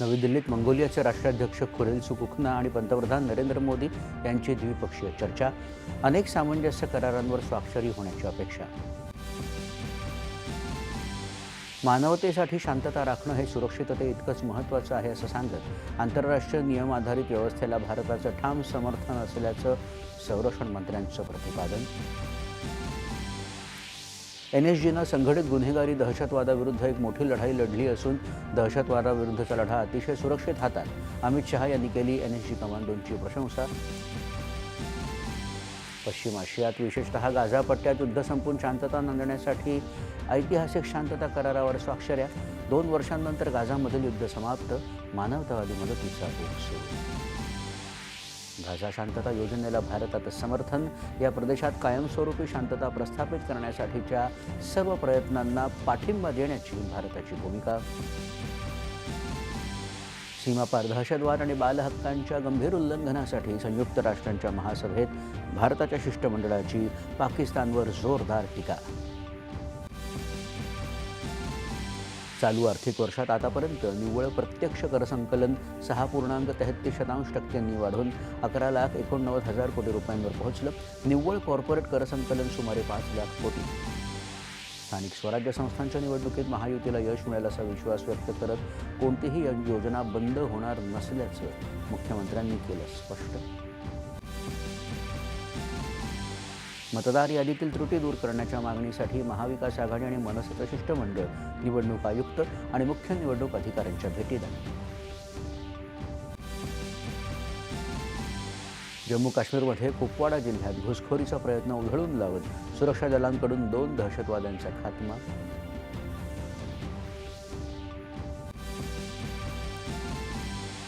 नवी दिल्लीत मंगोलियाचे राष्ट्राध्यक्ष खुरेल सुकुखना आणि पंतप्रधान नरेंद्र मोदी यांची द्विपक्षीय चर्चा. अनेक सामंजस्य करारांवर स्वाक्षरी होण्याची अपेक्षा. मानवतेसाठी शांतता राखणं हे सुरक्षितते इतकंच महत्त्वाचं आहे असं सांगत आंतरराष्ट्रीय नियम आधारित व्यवस्थेला भारताचं ठाम समर्थन असल्याचं संरक्षण मंत्र्यांचं प्रतिपादन. एन एस जीनं संघटित गुन्हेगारी दहशतवादाविरुद्ध एक मोठी लढाई लढली असून दहशतवादाविरुद्धचा लढा अतिशय सुरक्षित हातात अमित शहा यांनी केली एन एस जी कमांडोंची प्रशंसा. पश्चिम आशियात विशेषतः गाझा पट्ट्यात युद्ध संपून शांतता नांदण्यासाठी ऐतिहासिक शांतता करारावर स्वाक्षऱ्या. दोन वर्षांनंतर गाझामधील युद्ध समाप्त. मानवतावादी मदतीचा ओघ सुरू गाझा शांतता योजनेला भारतात समर्थन या प्रदेशात कायमस्वरूपी शांतता प्रस्थापित करण्यासाठीच्या सर्व प्रयत्नांना पाठिंबा देण्याची भारताची भूमिका. सीमापार दहशतवाद आणि बालहक्कांच्या गंभीर उल्लंघनासाठी संयुक्त राष्ट्रांच्या महासभेत भारताच्या शिष्टमंडळाची पाकिस्तानवर जोरदार टीका. चालू आर्थिक वर्षात. आतापर्यंत निव्वळ प्रत्यक्ष करसंकलन सहा पूर्णांक तेहत्तीस शतांश टक्क्यांनी वाढून अकरा लाख एकोणनव्वद हजार कोटी रुपयांवर पोहोचलं. निव्वळ कॉर्पोरेट करसंकलन सुमारे पाच लाख कोटी. स्थानिक स्वराज्य संस्थांच्या निवडणुकीत महायुतीला यश मिळेल असा विश्वास व्यक्त करत कोणतीही योजना बंद होणार नसल्याचं मुख्यमंत्र्यांनी केलं स्पष्ट. मतदार यादीतील त्रुटी दूर करण्याच्या मागणीसाठी महाविकास आघाडी आणि मनसेचं शिष्टमंडळ निवडणूक आयुक्त आणि मुख्य निवडणूक अधिकाऱ्यांच्या भेटीत आले जम्मू काश्मीरमध्ये कुपवाडा जिल्ह्यात घुसखोरीचा प्रयत्न उधळून लावत सुरक्षा दलांकडून दोन दहशतवाद्यांचा खात्मा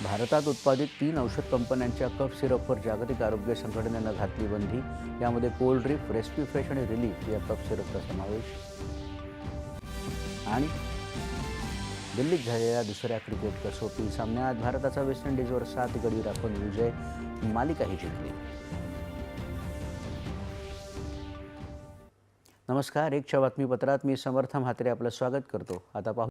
भारतात उत्पादित तीन औषध कंपन्यांच्या कफ सिरपवर जागतिक आरोग्य संघटनेनं घातली बंदी. यामध्ये कोल्ड ड्रिप रेस्पी फ्रेश आणि रिलीफ या कफ सिरपचा समावेश. आणि दिल्लीत झालेल्या दुसऱ्या क्रिकेट कसोटी सामन्यात भारताचा वेस्ट इंडिजवर सात गडी राखून विजय मालिकाही जिंकली. नमस्कार एकच्या बातमीपत्रात मी समर्थ म्हात्रे आपलं स्वागत करतो. आता पाहू